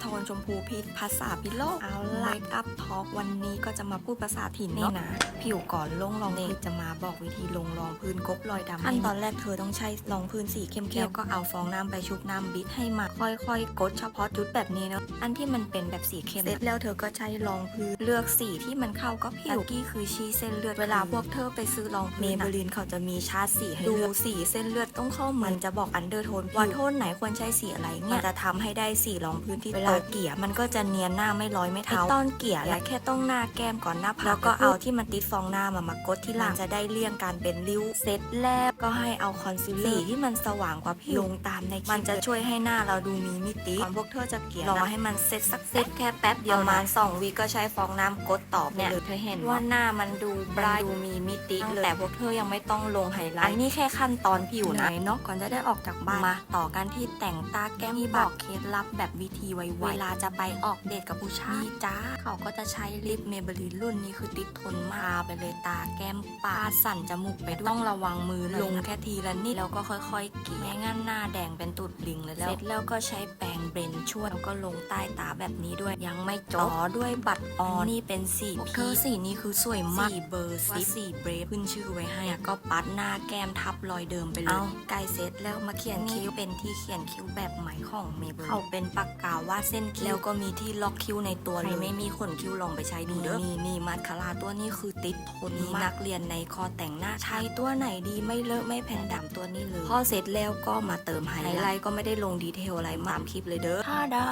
โทนชมพูพีชภาษาพิโลกเอาละเมคอัพทอล์กวันนี้ก็จะมาพูดภาษาถิ่นเนาะนะ ผิวก่อนลงรองพื้นจะมาบอกวิธีลงรองพื้นกบรอยดำขั้นตอนแรกเธอต้องใช้รองพื้นสีเข้มๆแล้วก็เอาฟองน้ำไปชุบน้ำบิดให้มาค่อยๆ กดเฉพาะจุดแบบนี้เนาะอันที่มันเป็นแบบสีเข้มเสร็จแล้วเธอก็ใช้รองพื้นเลือกสีที่มันเข้ากับผิวกี้คือชีเส้นเลือดเวลาพวกเธอไปซื้อรองพื้นเมเบลินเขาจะมีชาร์ตสีให้ดูสีเส้นเลือดต้องเข้ามันจะบอกอันเดอร์โทนว่าโทนไหนควรใช้สีอะไรเงี้ยมันจะทำให้ได้สีรองพื้นที่เวลาเกลี่ยมันก็จะเนียนหน้าไม่ร้อยไม่เท้าตอนเกลี่ยและแค่ต้องหน้าแก้มก่อนหน้าผากแล้วก็เอาที่มันติดฟองหน้ามามากดที่หลังจะได้เลี่ยงการเป็นริ้วเซตแรกก็ให้เอาคอนซีลเลอร์สีที่มันสว่างกว่าผิวลงตามในมันจะช่วยให้หน้าเราดูมีมิติก่อนพวกเธอจะเกลี่ยรอให้มันเซตสักเซตแค่แป๊บเดียวประมาณ2วิก็ใช้ฟองน้ำกดต่อไปเลยเธอเห็นว่าหน้ามันดูบรายดูมีมิติเลยแต่พวกเธอยังไม่ต้องลงไฮไลท์อันนี้แค่ขั้นตอนผิวนะเนาะก่อนจะได้ออกจากบ้านมา ต่อกันที่แต่งตาแก้มที่บอกเคล็ดลับแบบวิธีไวๆเวลาจะไปออกเดทกับผู้ชายนี่จ้า เขาก็จะใช้ลิปเมเบลีนรุ่นนี้คือติดทนมากไปเลยตาแก้มปาดสั่นจมูกไปด้วยต้องระวังมือลงแค่ทีละนิดแล้วก็ค่อยๆเกลี่ยไม่งั้นหน้าแดงเป็นตุดลิง เลยแล้วเสร็จแล้วก็ใช้แปรงเบรนช่วยแล้วก็ลงใต้ตาแบบนี้ด้วยยังไม่จบต่อด้วยบัตรออนนี่เป็นสีพีเธอสีนี้คือสวยมากสีเบอร์ซิสีเบรฟขึ้นชื่อไว้ให้อะก็ปัดหน้าแก้มทับรอยเดิมไปเลยเอาใกล้เสร็จแล้วมาเขียนคิ้วเป็นที่เขียนคิ้วแบบใหม่ของเมเบลเขาเป็นปากกาวาดเส้นคิ้วแล้วก็มีที่ล็อกคิ้วในตัวเลยไม่มีขนคิ้วลองไปใช้ดูเด้อนี่นี่มาสคาร่าตัวนี้คือติดทนมากนักเรียนในคอแต่งหน้าใช้ตัวไหนดีไม่เลอะไม่แผ่นดำตัวนี้เลยพอเสร็จแล้วก็มาเติมไฮไลท์ก็ไม่ได้ลงดีเทลอะไรมากคลิปเลยเด้อท่าดา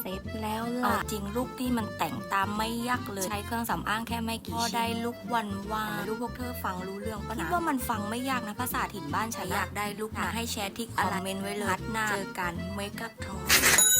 เสร็จแล้วล่ะจริงลูกที่มันแต่งตามไม่ยากเลย ใช้เครื่องสำอางแค่ไม่กี่ชิ้นพอได้ลุกวันว่าลูกพวกเธอฟังรู้เรื่องปะนะคิดว่ามันฟังไม่ยากนะภาษาถิ่นบ้านฉันอยากได้ลูกนะให้แชร์ที่คอมเมนต์ไว้เลยนัดหน้าเจอกันเมคอัพทอ